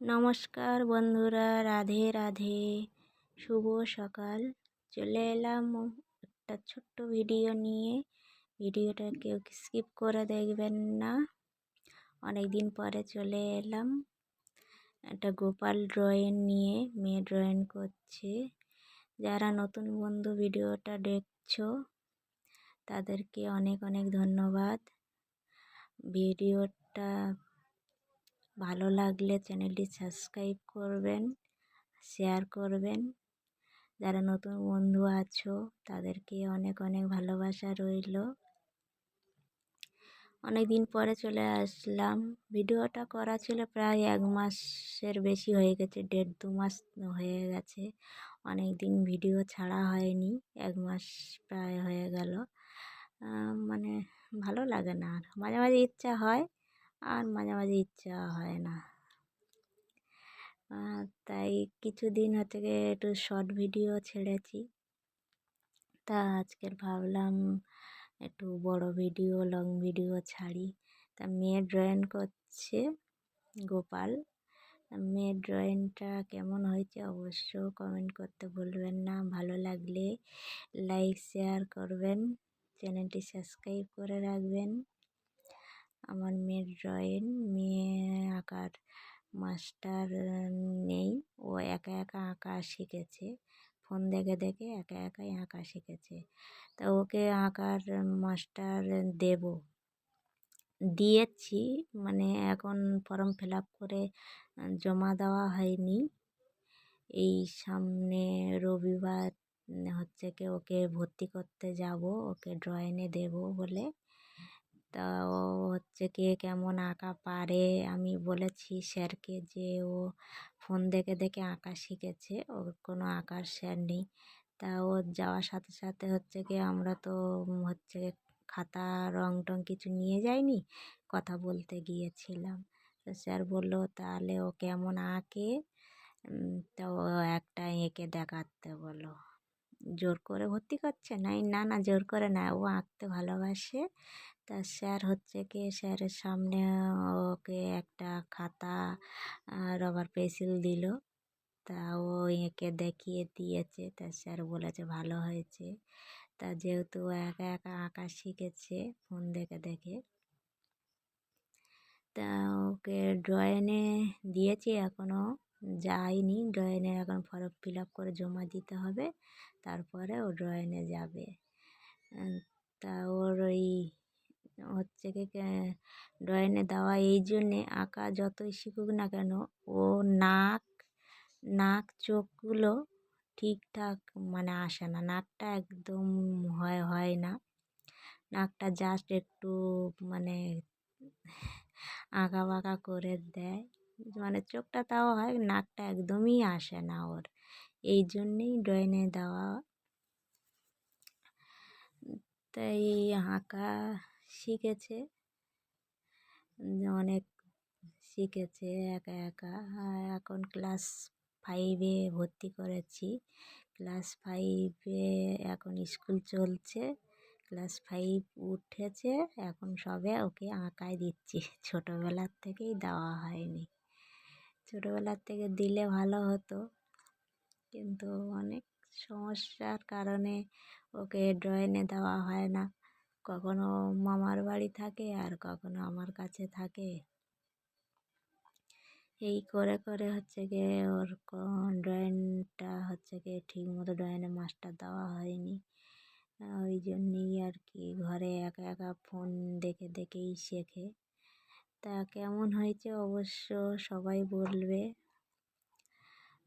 নমস্কার বন্ধুরা, রাধে রাধে। শুভ সকাল। চলে এলাম একটা ছোট্ট ভিডিও নিয়ে। ভিডিওটা কেউ স্কিপ করে দেখবেন না। অনেক দিন পরে চলে এলাম। একটা গোপাল ড্রয়িং নিয়ে, মেয়ে ড্রয়িং করছে। যারা নতুন বন্ধু ভিডিওটা দেখছ, তাদেরকে অনেক অনেক ধন্যবাদ। ভিডিওটা ভালো লাগলে চ্যানেলটি সাবস্ক্রাইব করবেন, শেয়ার করবেন। যারা নতুন বন্ধু আছো, তাদেরকে অনেক অনেক ভালোবাসা রইল। অনেক দিন পরে চলে আসলাম। ভিডিওটা করা ছিল প্রায় এক মাসের বেশি হয়ে গেছে, দেড় দু মাস হয়ে গেছে। অনেক দিন ভিডিও ছাড়া হয়নি, এক মাস প্রায় হয়ে গেল। মানে ভালো লাগে না আর। মাঝে মাঝে ইচ্ছা হয় আর মাঝে মাঝে ইচ্ছা হয় না। তাই কিছুদিন হচ্ছে গিয়ে একটু শর্ট ভিডিও ছেড়েছি। তা আজকের ভাবলাম একটু বড় ভিডিও লং ভিডিও ছাড়ি। তা মেয়ে ড্রয়িং করছে, গোপাল। মেয়ের ড্রয়িংটা কেমন হয়েছে অবশ্য কমেন্ট করতে ভুলবেন না। ভালো লাগলে লাইক শেয়ার করবেন। চ্যানেলটি সাবস্ক্রাইব করে রাখবেন। আমার মেয়ের ড্রয়িং, মেয়ে আঁকার মাস্টার নেই। ও একা একা আঁকা শিখেছে, ফোন দেখে দেখে একা একাই আঁকা শিখেছে। তা ওকে আঁকার মাস্টার দেব। দিয়েছি মানে এখন ফর্ম ফিল আপ করে জমা দেওয়া হয়নি। এই সামনে রবিবার, হচ্ছে কি ওকে ভর্তি করতে যাব, ওকে ড্রয়িংয়ে দেব বলে। তা ও হচ্ছে কে কেমন আঁকা পারে? আমি বলেছি স্যারকে যে ও ফোন দেখে দেখে আঁকা শিখেছে, ওর কোনো আঁকার স্যার নেই। তা ও যাওয়ার সাথে সাথে হচ্ছে কি আমরা তো হচ্ছে খাতা, রং টং কিছু নিয়ে যাইনি, কথা বলতে গিয়েছিলাম। তো স্যার বলল, তাহলে ও কেমন আঁকে? তো একটা এঁকে দেখাতে বলো জোর করে ভর্তি করছে? নাই, না না, জোর করে না। ও আঁকতে ভালোবাসে। তা স্যার হচ্ছে কি স্যারের সামনে ওকে একটা খাতা রবার পেন্সিল দিল। তা ও এঁকে দেখিয়ে দিয়েছে। তা স্যার বলেছে, ভালো হয়েছে। তা যেহেতু ও একা একা আঁকা শিখেছে ফোন দেখে দেখে। তা ওকে ড্রয়িংয়ে দিয়েছি এখনও যায়নি। ড্রয়িংয়ে এখন ফর্ম ফিল আপ করে জমা দিতে হবে। তারপরে ও ড্রয়িংয়ে যাবে। তা ওর ওই হচ্ছে কি ড্রয়িংয়ে দেওয়া এই জন্যে আঁকা যতই শিখুক না কেন, ও নাক নাক চোখগুলো ঠিকঠাক মানে আসে না। নাকটা একদম হয় হয় না। নাকটা জাস্ট একটু মানে আঁকা বাঁকা করে দেয়। মানে চোখটা তাও হয়, নাকটা একদমই আসে না ওর। এই জন্যেই ড্রয়িংয়ে দেওয়া। তাই আঁকা শিখেছে। অনেক শিখেছে একা একা। এখন ক্লাস ফাইভে ভর্তি করেছি। ক্লাস ফাইভে এখন স্কুল চলছে। ক্লাস ফাইভ উঠেছে। এখন সবে ওকে আঁকায় দিচ্ছি। ছোটোবেলার থেকেই দেওয়া হয়নি। ছোটোবেলার থেকে দিলে ভালো হতো। কিন্তু অনেক সমস্যার কারণে ওকে ড্রয়িংয়ে দেওয়া হয় না। কখনো মামার বাড়ি থাকে আর কখনো আমার কাছে থাকে। এই করে করে হচ্ছে গিয়ে ওর ড্রয়িংটা হচ্ছে গিয়ে ঠিক মতো ড্রয়িংয়ে মাস্টার দেওয়া হয়নি। ওই জন্যেই আর কি ঘরে একা একা ফোন দেখে, দেখেই শেখে। তা কেমন হয়েছে অবশ্য সবাই বলবে।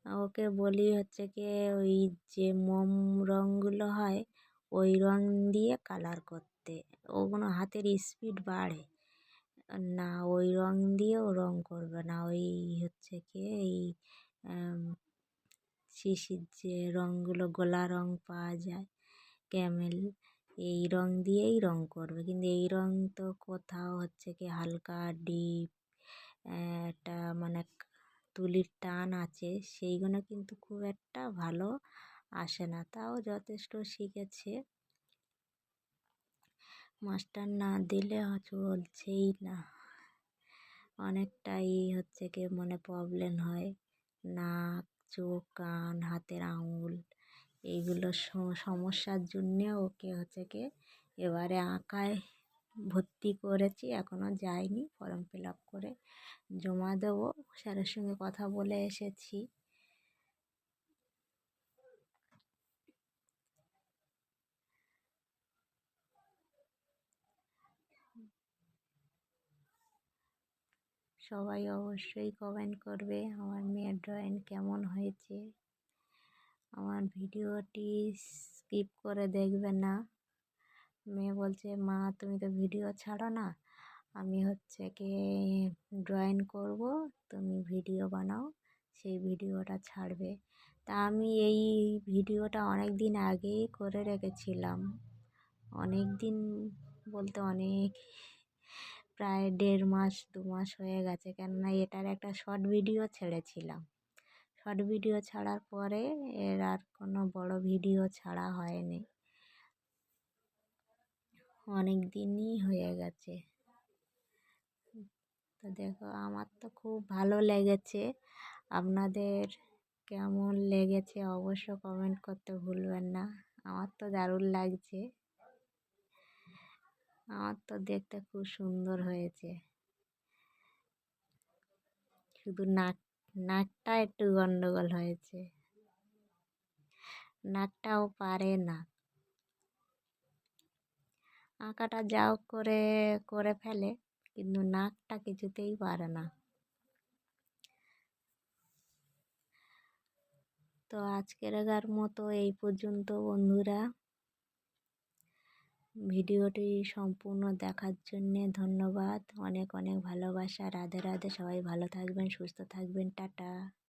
ওকে বলি হচ্ছে কি ওই যে মোম রঙগুলো হয়, ওই রং দিয়ে কালার করতে। ওগুলো হাতের স্পিড বাড়ে। না, ওই রং দিয়েও রং করবে না। ওই হচ্ছে কি এই শিশির যে রঙগুলো, গোলা রং পাওয়া যায়, ক্যামেল। এই রং দিয়েই রং করবে। কিন্তু এই রং তো কোথাও হচ্ছে কি হালকা ডিপ একটা মানে তুলির টান আছে, সেইগুলো কিন্তু খুব একটা ভালো আসে না। তাও যথেষ্ট শিখেছে। মাস্টার না দিলে চলছেই না। অনেকটাই হচ্ছে কি মানে প্রবলেম হয়। নাক, চোখ, কান, হাতের আঙুল এইগুলো সমস্যার জন্যে ওকে হচ্ছে কি এবারে আঁকায় ভর্তি করেছি এখনও যায়নি ফর্ম ফিল আপ করে জমা দেবো। স্যারের সঙ্গে কথা বলে এসেছি। সবাই অবশ্যই কমেন্ট করবে, আমার মেয়ের ড্রয়িং কেমন হয়েছে। আমার ভিডিওটি স্কিপ করে দেখবে না। মেয়ে বলছে, মা, তুমি তো ভিডিও ছাড়ো না। আমি হচ্ছে কি ড্রয়িং করব, তুমি ভিডিও বানাও, সেই ভিডিওটা ছাড়বে। তা আমি এই ভিডিওটা অনেক দিন আগেই করে রেখেছিলাম। অনেক দিন বলতে অনেক, প্রায় দেড় মাস, দু মাস হয়ে গেছে, কেননা এটার একটা শর্ট ভিডিও ছেড়েছিলাম। শর্ট ভিডিও ছাড়ার পরে এর আর কোনো বড় ভিডিও ছাড়া হয়নি। অনেক দিনই হয়ে গেছে। তো দেখো, আমার তো খুব ভালো লেগেছে। আপনাদের কেমন লেগেছে অবশ্য কমেন্ট করতে ভুলবেন না। আমার তো দারুণ লাগছে। আমার তো দেখতে খুব সুন্দর হয়েছে। শুধু নাক নাকটা একটু গন্ডগোল হয়েছে। নাকটাও পারে না। আঁকাটা যাও করে করে ফেলে, কিন্তু নাকটা কিছুতেই পারে না। তো আজকের মতো এই পর্যন্ত বন্ধুরা। ভিডিওটি সম্পূর্ণ দেখার জন্যে ধন্যবাদ। অনেক অনেক ভালোবাসা। রাধে রাধে। সবাই ভালো থাকবেন, সুস্থ থাকবেন। টাটা।